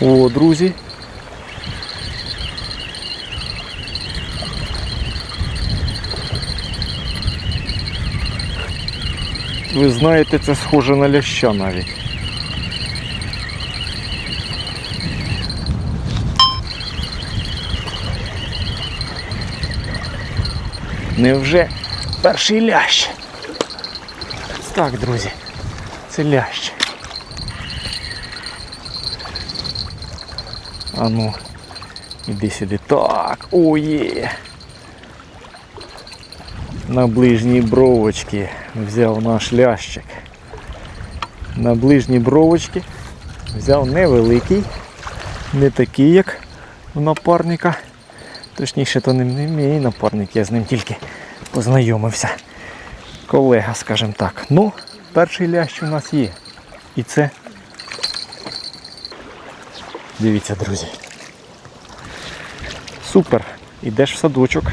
О, друзі. Ви знаєте, це схоже на ляща навіть. Невже перший лящ? Так, друзі, це лящ. А ну, іди сюди. Так, оє. На ближній бровочки взяв наш лящик. На ближній бровочки взяв невеликий, не такий, як у напарника. Точніше, то не мій напарник, я з ним тільки познайомився. Колега, скажімо так. Ну, перший лящ у нас є. І це. Дивіться, друзі. Супер. Ідеш в садочок.